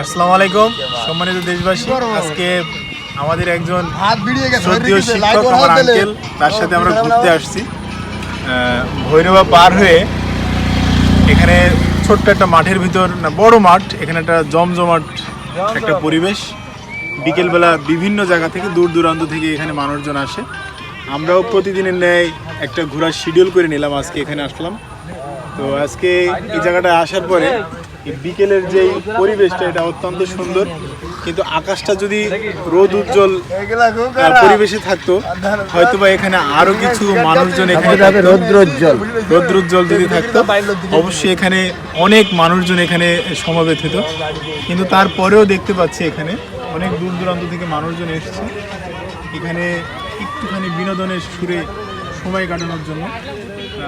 আসসালামু আলাইকুম। সম্মানিত দেশবাসী আজকে আমাদের একজন হাত ভিড়িয়ে গেছে শ্রদ্ধেয় শিক্ষক আমার আঙ্কেল তার সাথে আমরা ঘুরতে আসছি। ভৈরবা পার হয়ে এখানে ছোট্ট একটা মাঠের ভিতর না বড় মাঠ এখানে একটা জমজমাট একটা পরিবেশ। বিকেলবেলা বিভিন্ন জায়গা থেকে দূর দূরান্ত থেকে এখানে মানুষজন আসে। আমরাও প্রতিদিনের ন্যায় একটা ঘোরার শিডিউল করে নিলাম আজকে এখানে আসলাম। তো আজকে এই জায়গাটা আসার পরে বিকেলের যে পরিবেশটা এটা অত্যন্ত সুন্দর। কিন্তু আকাশটা যদি রোদ উজ্জ্বল। পরিবেশে থাকতো হয়তোবা এখানে আরও কিছু মানুষজন এখানে থাকতো। রৌদ্রোজ্জ্বল রৌদ্রোজ্জ্বল যদি থাকতো অবশ্যই এখানে অনেক মানুষজন এখানে সমাবেত হতো। কিন্তু তারপরেও দেখতে পাচ্ছি এখানে অনেক দূর দূরান্ত থেকে মানুষজন এসেছে। এখানে একটুখানি বিনোদনের সুরে সময় কাটানোর জন্য।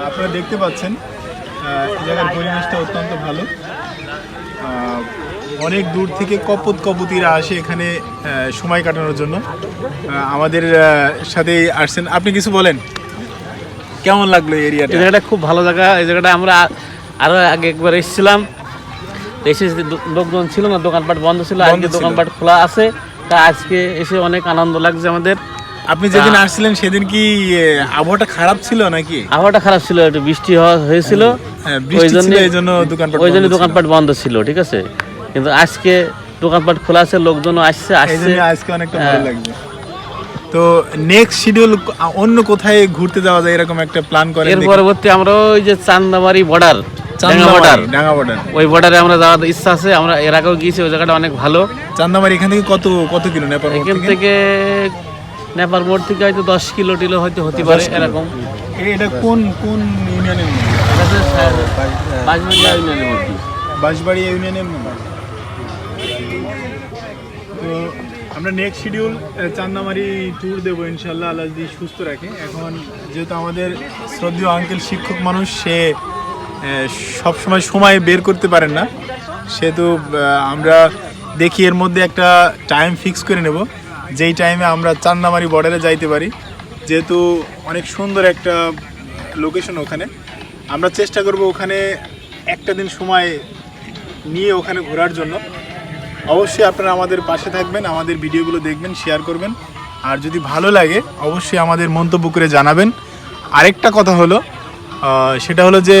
আপনারা দেখতে পাচ্ছেন জায়গার পরিবেশটা অত্যন্ত ভালো। অনেক দূর থেকে কপত কপতিরা আসে এখানে সময় কাটানোর জন্য। আমাদের সাথে আসছেন। আপনি কিছু বলেন? কেমন লাগল এরিয়াটা জায়গাটা খুব ভালো জায়গা। এই জায়গাটা আমরা আ- আরও আগে একবার এসেছিলাম। এসে লোকজন ছিল না দোকানপাট বন্ধ ছিল। আজকে দোকানপাট খোলা আছে। তা আজকে এসে অনেক আনন্দ লাগছে আমাদের। আপনি যেদিন আসছিলেন সেদিন কি আবহাওয়াটা খারাপ ছিল নাকি আবহাওয়াটা খারাপ ছিল একটু বৃষ্টি হয়েছিল হ্যাঁ, ওই জন্যে- দোকানপাট ওই জন্য বন্ধ ছিল। দোকানপাট বন্ধ ছিল ঠিক আছে কিন্তু আজকে দোকানপাট খোলা আছে লোকজনও আসছে আসছে আজকে অনেকটা ভালো হ্যাঁ। লাগছে তো নেক্সট শিডিউল অন্য কোথায় ঘুরতে যাওয়া যায় এরকম একটা প্ল্যান করেন এর। পরবর্তী আমরা ওই যে চান্দামারি বর্ডার বর্ডার বর্ডার ওই বর্ডারে আমরা যাওয়ার ইচ্ছা আছে আমরা এর আগেও গিয়েছি ওই জায়গাটা অনেক ভালো চান্দামারি এখান থেকে কত কত কিলো নেপাল এখান থেকে? নেপাল মোড় থেকে হয়তো দশ কিলো টিলো হয়তো হতে পারে এরকম। এটা কোন কোন ইউনিয়নের মধ্যে? এটা হচ্ছে বাঁশবাড়িয়া ইউনিয়নের মধ্যে। বাঁশবাড়ি ইউনিয়নের মধ্যে? তো আমরা নেক্সট শিডিউল চান্দামারি ট্যুর দেবো ইনশাল্লাহ আল্লাহ যদি সুস্থ রাখে। এখন যেহেতু আমাদের শ্রদ্ধীয় আঙ্কেল শিক্ষক মানুষ সে সব সময় সময় বের করতে পারেন না। সেহেতু আমরা দেখি এর মধ্যে একটা টাইম ফিক্স করে নেব। যেই টাইমে আমরা চান্দামারি বর্ডারে যাইতে পারি, যেহেতু অনেক সুন্দর একটা লোকেশন ওখানে, আমরা চেষ্টা করব ওখানে একটা দিন সময় নিয়ে ওখানে ঘোরার জন্য। অবশ্যই আপনারা আমাদের পাশে থাকবেন, আমাদের ভিডিওগুলো দেখবেন শেয়ার করবেন। আর যদি ভালো লাগে, অবশ্যই আমাদের মন্তব্য করে জানাবেন। আরেকটা কথা হলো সেটা হলো যে,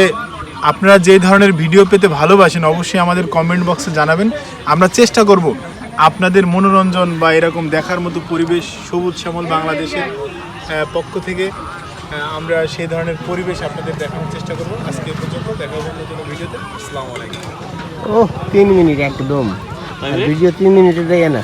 আপনারা যে ধরনের ভিডিও পেতে ভালোবাসেন, অবশ্যই আমাদের কমেন্ট বক্সে জানাবেন। আমরা চেষ্টা করব আপনাদের মনোরঞ্জন বা এরকম দেখার মতো পরিবেশ সবুজ শ্যামল বাংলাদেশের পক্ষ থেকে আমরা সেই ধরনের পরিবেশ আপনাদের দেখানোর চেষ্টা করব। আজকে পর্যন্ত দেখা হবে নতুন ভিডিওতে। আসসালামু আলাইকুম। ও তিন মিনিট একদম। ভিডিও তিন মিনিটে দেয় না।